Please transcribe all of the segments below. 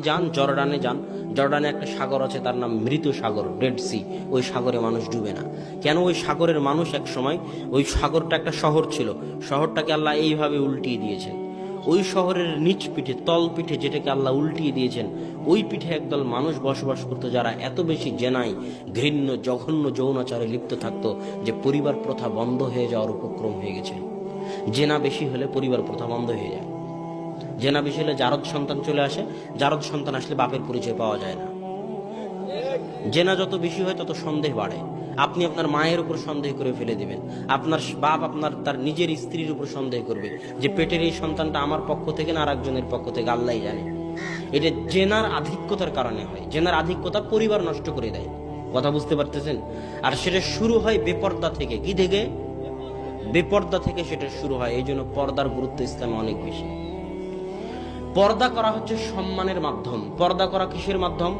যান, জর্ডানে যান। জর্ডানে একটা সাগর আছে, তার নাম মৃত সাগর ডেড সি ওই সাগরে মানুষ ডুবে না। কেন ওই সাগরের মানুষ এক সময়, ওই সাগরটা একটা শহর ছিল, শহরটাকে আল্লাহ এইভাবে উল্টিয়ে দিয়েছে। ওই শহরের নিচ পিঠে, তল পিঠে যেটাকে আল্লাহ উল্টিয়ে দিয়েছেন, ওই পিঠে একদল মানুষ বসবাস করতো যারা এত বেশি জেনাই, ঘৃণ্য, জঘন্য যৌনাচারে লিপ্ত থাকতো যে পরিবার প্রথা বন্ধ হয়ে যাওয়ার উপক্রম হয়ে গেছে জেনা বেশি হলে পরিবার প্রথা বন্ধ হয়ে যায়। জেনা হলে জারদ সন্তান চলে আসে, জারদ সন্তান আসলে বাপের পরিচয় পাওয়া যায় না। জেনা যত বেশি হয় তত সন্দেহ বাড়ে। আপনি আপনার মায়ের উপর সন্দেহ করে ফেলে দিবেন। আপনার বাপ আপনার, তার নিজের স্ত্রীর উপর সন্দেহ করবে যে পেটের এই সন্তানটা আমার পক্ষ থেকে না আর একজনের পক্ষ থেকে আল্লাহ জানে। এটা জেনার আধিক্যতার কারণে হয়। জেনার আধিক্যতা পরিবার নষ্ট করে দেয়। কথা বুঝতে পারতেছেন? আর সেটা শুরু হয় বেপর্দা থেকে। কি থেকে? বেপর্দা থেকে সেটা শুরু হয়। এই জন্য পর্দার গুরুত্ব ইসলামে অনেক বেশি। পর্দা করা হচ্ছে সম্মানের মাধ্যম। পর্দা করা কিসের মাধ্যম?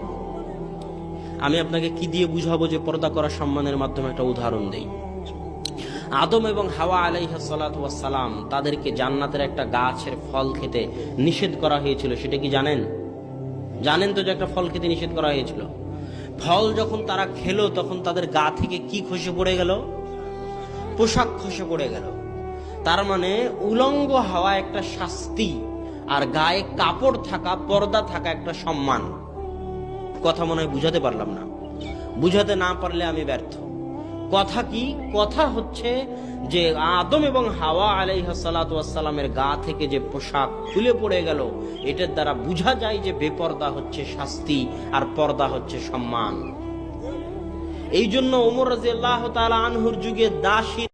আমি আপনাকে কি দিয়ে বুঝাবো যে পর্দা করা সম্মানের মাধ্যমে একটা উদাহরণ দেই? আদম এবং হাওয়া আলাইহাসালাম তাদেরকে জান্নাতের একটা গাছের ফল খেতে নিষেধ করা হয়েছিল, সেটা কি জানেন? জানেন তো যে একটা ফল খেতে নিষেধ করা হয়েছিল? ফল যখন তারা খেলো, তখন তাদের গা থেকে কি খসে পড়ে গেল? পোশাক খসে পড়ে গেল। তার মানে উলঙ্গ হওয়া একটা শাস্তি। আর গায়ে কাপড় থাকা, পর্দা থাকা একটা সম্মান। কথা মনে হয় বুঝাতে পারলাম না। বুঝাতে না পারলে আমি ব্যর্থ। কথা কি? কথা হচ্ছে যে আদম এবং হাওয়া আলাইহাসালামের গা থেকে যে পোশাক খুলে পড়ে গেল, এটার দ্বারা বোঝা যায় যে বেপর্দা হচ্ছে শাস্তি আর পর্দা হচ্ছে সম্মান। এই জন্য ওমর রাজি আল্লাহ আনহুর যুগে দাসী